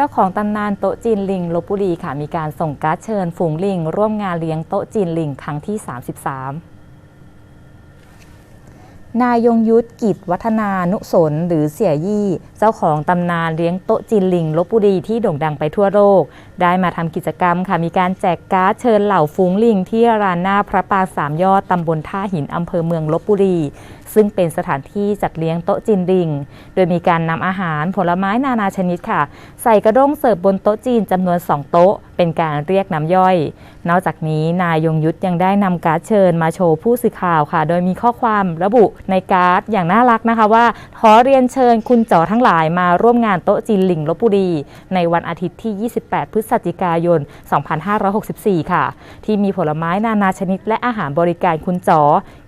เจ้าของตำนานโต๊ะจีนลิงลบบุรีค่ะมีการส่งการ์ดเชิญฝูงลิง ร่วมงานเลี้ยงโต๊ะจีนลิงครั้งที่ 33นายยงยุทธกิจวัฒนานุสนหรือเสี่ยยี่ เจ้าของตำนานเลี้ยงโต๊ะจีนลิงลบบุรีที่โด่งดังไปทั่วโลก ได้มาทำกิจกรรมค่ะ มีการแจกการ์ดเชิญเหล่าฝูงลิงที่รานหน้าพระปรางสามยอดตำบลท่าหินอำเภอเมืองลบบุรี ซึ่งเป็นสถานที่จัดเลี้ยงโต๊ะจีนลิง โดยมีการนำอาหารผลไม้นานาชนิดค่ะ ใส่กระด้งเสิร์ฟบนโต๊ะจีนจำนวน 2 โต๊ะ เป็นการเรียกน้ำย่อย นอกจากนี้นายยงยุทธยังได้นำการ์ดเชิญมาโชว์ผู้สื่อข่าวค่ะ โดยมีข้อความระบุในการ์ดอย่างน่ารักนะคะว่าขอเรียนเชิญคุณจ๋อทั้งหลายมาร่วมงานโต๊ะจีนลิงลบบุรี ในวันอาทิตย์ที่ 28 พฤศจิกายน 2564 ค่ะ ที่มีผลไม้นานาชนิดและอาหารบริการคุณจ๋อ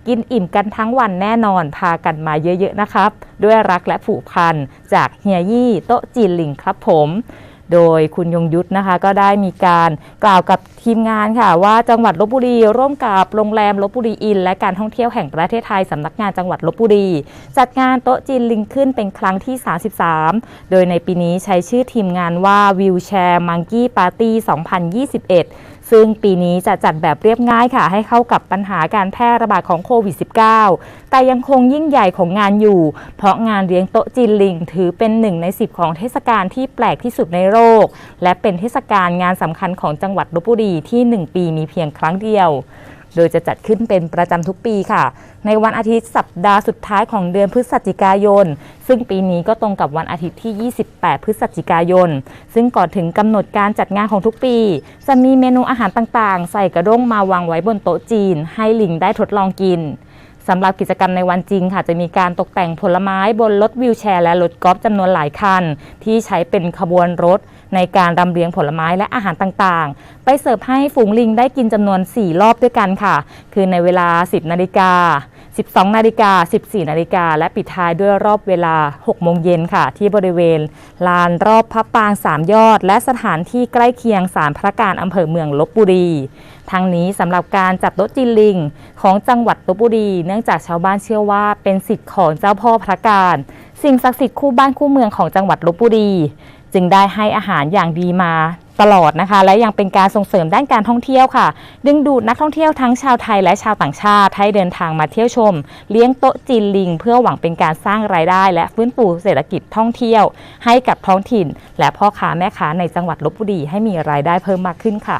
กินอิ่มกันทั้งวันแน่นอนพากันมาเยอะๆนะครับ ด้วยรักและผูกพันจากเฮียยี่โต๊ะจีนลิงครับผมโดยคุณยงยุทธนะคะก็ได้มีการกล่าวกับทีมงานค่ะ ว่าจังหวัดลบบุรีร่วมกับโรงแรมลบบุรีอิน และการท่องเที่ยวแห่งประเทศไทยสำนักงานจังหวัดลบบุรี จัดงานโต๊ะจีนลิงขึ้นเป็นครั้งที่ 33 โดยในปีนี้ใช้ชื่อทีมงานว่าวิวแชร์มังกี้ปาร์ตี้ 2021 ซึ่งปีนี้จะจัดแบบเรียบง่ายค่ะ ให้เข้ากับปัญหาการแพร่ระบาดของโควิด -19 แต่ยังคงยิ่งใหญ่ของงานอยู่ เพราะงานเลี้ยงโต๊ะจีนลิง ถือเป็นหนึ่งใน 10 ของเทศกาลที่แปลกที่สุดในโลกและเป็นเทศกาลงานสำคัญของจังหวัดลบบุรีที่ 1 ปีมีเพียงครั้งเดียว โดยจะจัดขึ้นเป็นประจำทุกปีค่ะ ในวันอาทิตย์สัปดาห์สุดท้ายของเดือนพฤศจิกายน ซึ่งปีนี้ก็ตรงกับวันอาทิตย์ที่ 28 พฤศจิกายน ซึ่งก่อนถึงกำหนดการจัดงานของทุกปี จะมีเมนูอาหารต่างๆ ใส่กระด้งมาวางไว้บนโต๊ะจีน ให้ลิงได้ทดลองกิน สำหรับกิจกรรมในวันจริงค่ะ จะมีการตกแต่งผลไม้บนรถวิวแชร์และรถกอล์ฟจำนวนหลายคัน ที่ใช้เป็นขบวนรถในการรำเลียงผลไม้และอาหารต่างๆ ไปเสิร์ฟให้ฝูงลิงได้กินจำนวน 4 รอบด้วยกันค่ะ คือในเวลา 10 นาฬิกา 12 นาฬิกา 14 นาฬิกา และปิดท้ายด้วยรอบเวลา 6 โมงเย็นค่ะ ที่บริเวณ ลานรอบพระปางสามยอด และสถานที่ใกล้เคียงศาลพระการอำเภอเมืองลบบุรี ทั้งนี้สำหรับการจัดโต๊ะจีนลิง ของจังหวัดลบบุรี เนื่องจากชาวบ้านเชื่อว่าเป็นสิทธิ์ของเจ้าพ่อพระการ สิ่งศักดิ์สิทธิ์คู่บ้านคู่เมืองของจังหวัดลบบุรี จึงได้ให้อาหารอย่างดีมา ตลอดนะคะ และยังเป็นการส่งเสริมด้านการท่องเที่ยวค่ะ ดึงดูดนักท่องเที่ยวทั้งชาวไทยและชาวต่างชาติให้เดินทางมาเที่ยวชม เลี้ยงโต๊ะจีนลิง เพื่อหวังเป็นการสร้างรายได้ และฟื้นฟูเศรษฐกิจท่องเที่ยว ให้กับท้องถิ่น และพ่อค้าแม่ค้าในจังหวัดลบบุรีให้มีรายได้เพิ่มมากขึ้นค่ะ